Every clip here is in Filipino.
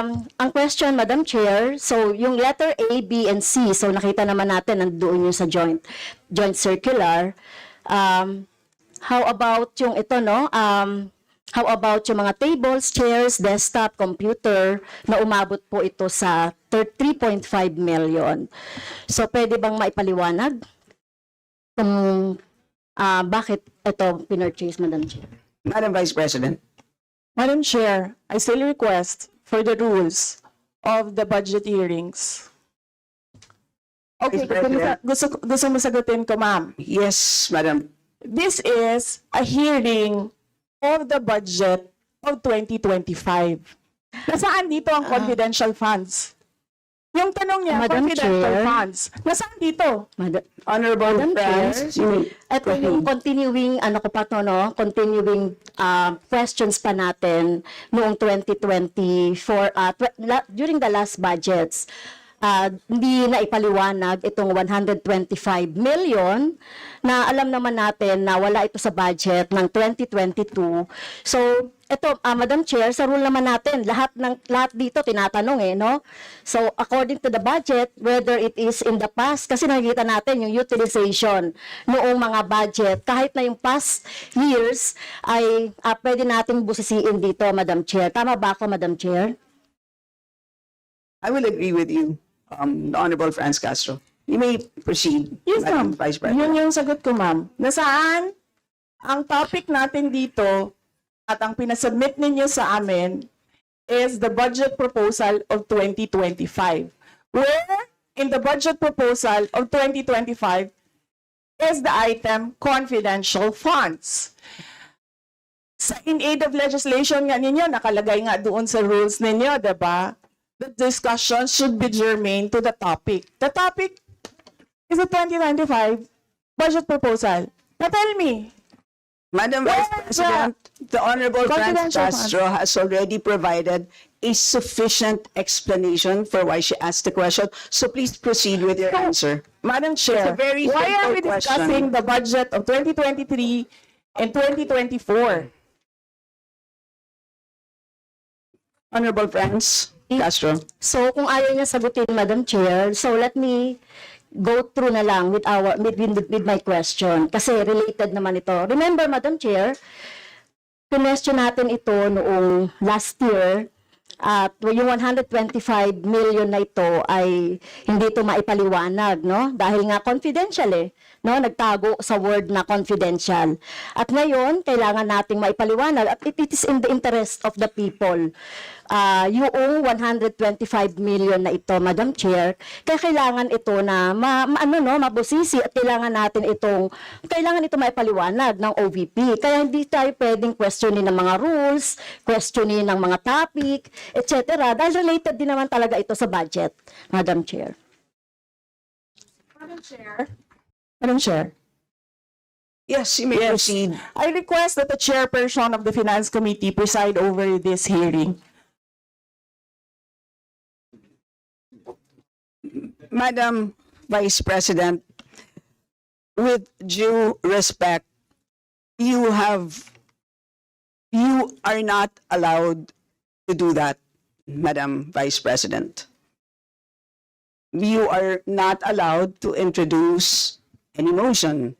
um, ang question, Madam Chair, so yung letter A, B, and C, so nakita naman natin nandoon yung sa joint, joint circular. Um, how about yung ito, no? Um, how about yung mga tables, chairs, desktop, computer, na umabot po ito sa thir- 3.5 million. So, pwede bang maipaliwanag kung ah, bakit ito pinurchase, Madam Chair? Madam Vice President. Madam Chair, I still request for the rules of the budget hearings. Okay, President. gusto, gusto mo sagutin ko, ma'am. Yes, Madam. This is a hearing of the budget of 2025. Nasaan dito ang confidential funds? Yung tanong niya, Madam confidential Chair. funds. Nasaan dito? Madam, Honorable Madam Chair, Franz, you may Ito yung continuing, ano ko pa to, no? Continuing uh, questions pa natin noong 2024, uh, tw- la- during the last budgets. Uh, hindi na ipaliwanag itong 125 million na alam naman natin na wala ito sa budget ng 2022. So, ito, ah, Madam Chair, sa rule naman natin, lahat ng lahat dito tinatanong eh, no? So, according to the budget, whether it is in the past, kasi nakikita natin yung utilization noong mga budget, kahit na yung past years, ay ah, pwede nating busisiin dito, Madam Chair. Tama ba ako, Madam Chair? I will agree with you, um, the Honorable Franz Castro. You may proceed, Yes, Madam ma'am. Vice Yun President. yung sagot ko, ma'am. Nasaan ang topic natin dito at ang pinasubmit ninyo sa amin is the budget proposal of 2025. Where in the budget proposal of 2025 is the item confidential funds. Sa in aid of legislation nga ninyo, nakalagay nga doon sa rules ninyo, 'di ba? The discussion should be germane to the topic. The topic is the 2025 budget proposal. Now tell me, Madam Vice Where President, the Honorable Franz Confidential Castro has already provided a sufficient explanation for why she asked the question. So please proceed with your answer. Madam Chair, It's a very why are we simple discussing the budget of 2023 and 2024? Honorable Franz Castro. So, kung ayaw niya sagutin, Madam Chair, so let me go through na lang with our with, with, with my question kasi related naman ito. Remember, Madam Chair, question natin ito noong last year at yung 125 million na ito ay hindi ito maipaliwanag, no? Dahil nga confidential eh, no? Nagtago sa word na confidential. At ngayon, kailangan nating maipaliwanag at it, it is in the interest of the people. Ah, yung 125 million na ito, Madam Chair, kaya kailangan ito na ma, ma- ano no, mabusisi at kailangan natin itong kailangan ito maipaliwanag ng OVP. Kaya hindi tayo pwedeng questionin ng mga rules, questionin ng mga topic, etc. Dahil related din naman talaga ito sa budget, Madam Chair. Madam Chair. Madam Chair. Yes, you may Yes. proceed. I request that the chairperson of the Finance Committee preside over this hearing. Madam Vice President, with due respect, you have, you are not allowed to do that, Madam Vice President. You are not allowed to introduce any motion.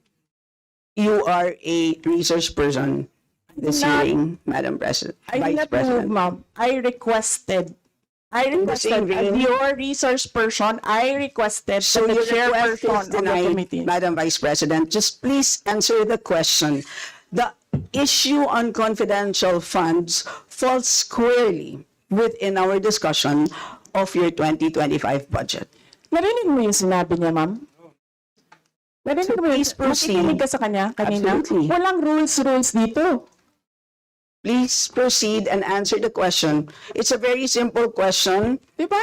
You are a research person in this Not- hearing, Madam President, I did Vice not move, President. ma'am. I requested. I requested, as your research person, I requested So that the your request is chairperson of the denied, committee. Madam Vice President. Just please answer the question. The issue on confidential funds falls squarely within our discussion of your 2025 budget. Narinig mo yung sinabi niya, ma'am? Narinig So mo yung, please proceed. nakikinig ka sa kanya kanina? Absolutely. Walang rules-rules dito. Please proceed and answer the question. It's a very simple question. Di ba?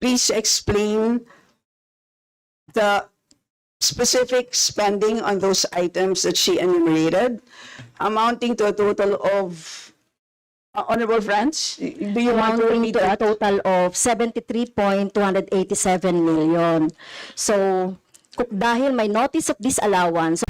Please explain the specific spending on those items that she enumerated, amounting to a total of, uh, Honorable Franz, do you want to amounting repeat to a that? total of 73.287 million. So, kung- dahil may notice of disallowance